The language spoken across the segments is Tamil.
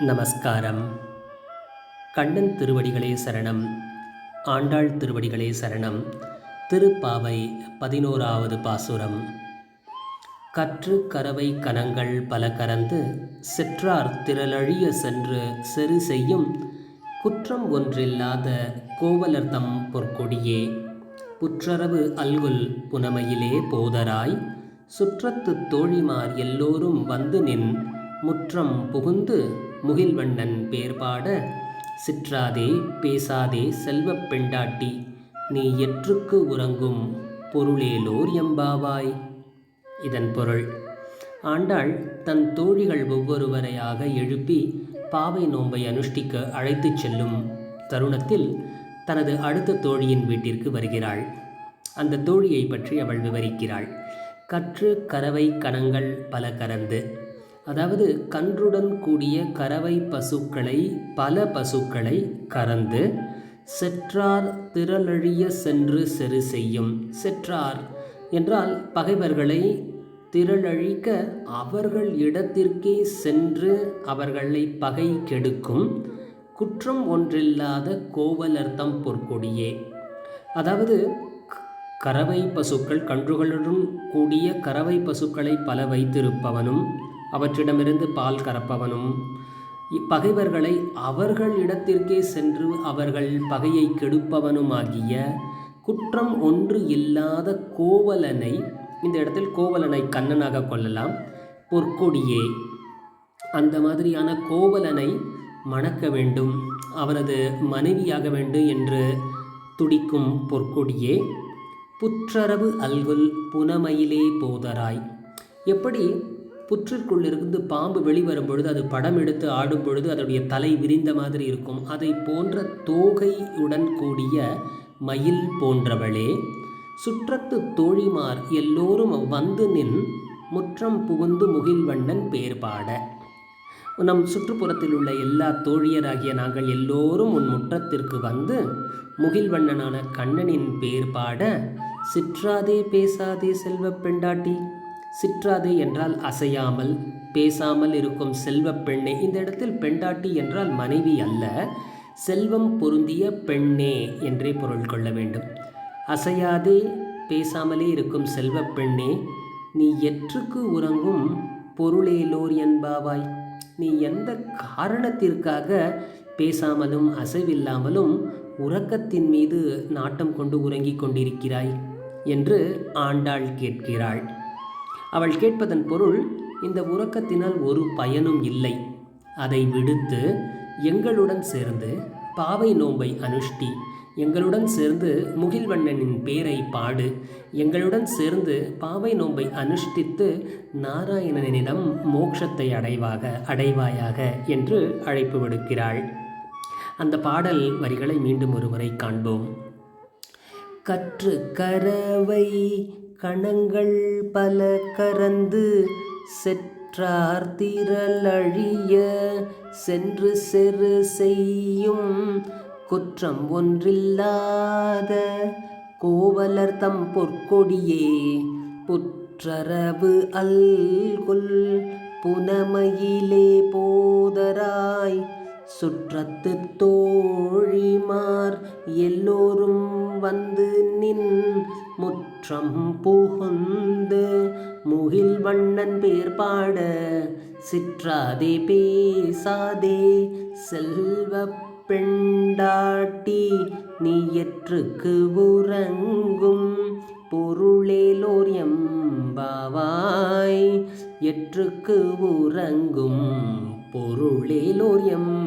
நமஸ்காரம். கண்ணன் திருவடிகளே சரணம். ஆண்டாள் திருவடிகளே சரணம். திருப்பாவை பதினோராவது பாசுரம். கற்று கரவை கனங்கள் பல கறந்து செற்றார் திரளழிய சென்று செரு செய்யும் குற்றம் ஒன்றில்லாத கோவலர்தம் பொற்கொடியே. புற்றரவு அல்குல் புனமையிலே போதராய் சுற்றத்து தோழிமார் எல்லோரும் வந்து நின் முற்றம் புகுந்து முகில்வண்ணன் பேர்பாட சிற்றாதே பேசாதே செல்வப் பெண்டாட்டி நீ எற்றுக்கு உறங்கும் பொருளேலோர் எம்பாவாய் இதன் பொருள். ஆண்டாள் தன் தோழிகள் ஒவ்வொருவரையாக எழுப்பி பாவை நோன்பை அனுஷ்டிக்க அழைத்துச் செல்லும் தருணத்தில் தனது அடுத்த தோழியின் வீட்டிற்கு வருகிறாள். அந்த தோழியை பற்றி அவள் விவரிக்கிறாள். கற்று கறவை கணங்கள் பல கறந்து அதாவது கன்றுடன் கூடிய கறவை பசுக்களை பல பசுக்களை கறந்து செற்றார் திரளழிய சென்று செரு செய்யும். செற்றார் என்றால் பகைவர்களை திரளழிக்க அவர்கள் இடத்திற்கே சென்று அவர்களை பகை கெடுக்கும். குற்றம் ஒன்றில்லாத கோவலர்த்தம் பொற்கொடியே. அதாவது கறவை பசுக்கள் கன்றுகளுடன் கூடிய கறவை பசுக்களை பல வைத்திருப்பவனும் அவற்றிடமிருந்து பால் கறப்பவனும் பகைவர்களை அவர்கள் இடத்திற்கே சென்று அவர்கள் பகையை கெடுப்பவனுமாகிய குற்றம் ஒன்று இல்லாத கோவலனை இந்த இடத்தில் கோவலனை கண்ணனாக கொள்ளலாம் பொற்கொடியே. அந்த மாதிரியான கோவலனை மணக்க வேண்டும் அவனது மனைவியாக வேண்டும் என்று துடிக்கும் பொற்கொடியே. புற்றரவு அல்குல் புனமையிலே போதராய். எப்படி புற்றிற்குள்ளிருந்து பாம்பு வெளிவரும் பொழுது அது படம் எடுத்து ஆடும் பொழுது அதனுடைய தலை விரிந்த மாதிரி இருக்கும். அதை போன்ற தோகையுடன் கூடிய மயில் போன்றவளே சுற்றத்து தோழிமார் எல்லோரும் வந்து நின் முற்றம் புகுந்து முகில்வண்ணன் பேர்பாட நம் சுற்றுப்புறத்தில் உள்ள எல்லா தோழியராகிய நாங்கள் எல்லோரும் உன் முற்றத்திற்கு வந்து முகில்வண்ணனான கண்ணனின் பேர் பாட சிற்றாதே பேசாதே செல்வப் பெண்டாட்டி! சிற்றாதே என்றால் அசையாமல் பேசாமல் இருக்கும் செல்வப் பெண்ணே இந்த இடத்தில் பெண்டாட்டி என்றால் மனைவி அல்ல செல்வம் பொருந்திய பெண்ணே என்றே பொருள் கொள்ள வேண்டும். அசையாதே பேசாமலே இருக்கும் செல்வப் பெண்ணே நீ எற்றுக்கு உறங்கும் பொருளேலோர் என்பாவாய். நீ எந்த காரணத்திற்காக பேசாமலும் அசைவில்லாமலும் உறக்கத்தின் மீது நாட்டம் கொண்டு உறங்கிக் கொண்டிருக்கிறாய்? என்று ஆண்டாள் கேட்கிறாள். அவள் கேட்பதன் பொருள் இந்த உறக்கத்தினால் ஒரு பயனும் இல்லை. அதை விடுத்து எங்களுடன் சேர்ந்து பாவை நோம்பை அனுஷ்டி. எங்களுடன் சேர்ந்து முகில்வண்ணனின் பேரை பாடு. எங்களுடன் சேர்ந்து பாவை நோம்பை அனுஷ்டித்து நாராயணனிடம் மோட்சத்தை அடைவாக அடைவாயாக என்று அழைப்பு விடுக்கிறாள். அந்த பாடல் வரிகளை மீண்டும் ஒருமுறை காண்போம். கற்று கரவை கணங்கள் பல கரந்து செற்றார் திரளழிய சென்று செரு செய்யும் குற்றம் ஒன்றில்லாத கோவலர் தம் பொற்கொடியே. புற்றரவு அல்குல் புனமையிலே போதராய் சுற்றத்து தோழிமார் எல்லோரும் வந்து நின் முற்றம் புகுந்து முகில் வண்ணன் பேர் பாட சிற்றாதே பேசாதே செல்வ பெண்டாட்டி நீயற்றுக்கு உறங்கும் பொருளேலோர் எம்பாவாய் எற்றுக்கு உறங்கும் பொருளேலோர் எம்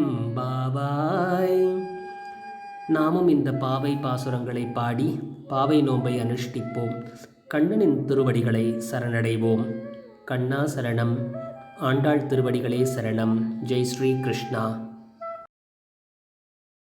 நாமும் இந்த பாவை பாசுரங்களை பாடி பாவை நோன்பை அனுஷ்டிப்போம். கண்ணனின் திருவடிகளை சரணடைவோம். கண்ணா சரணம். ஆண்டாள் திருவடிகளே சரணம். ஜெய் ஸ்ரீ கிருஷ்ணா.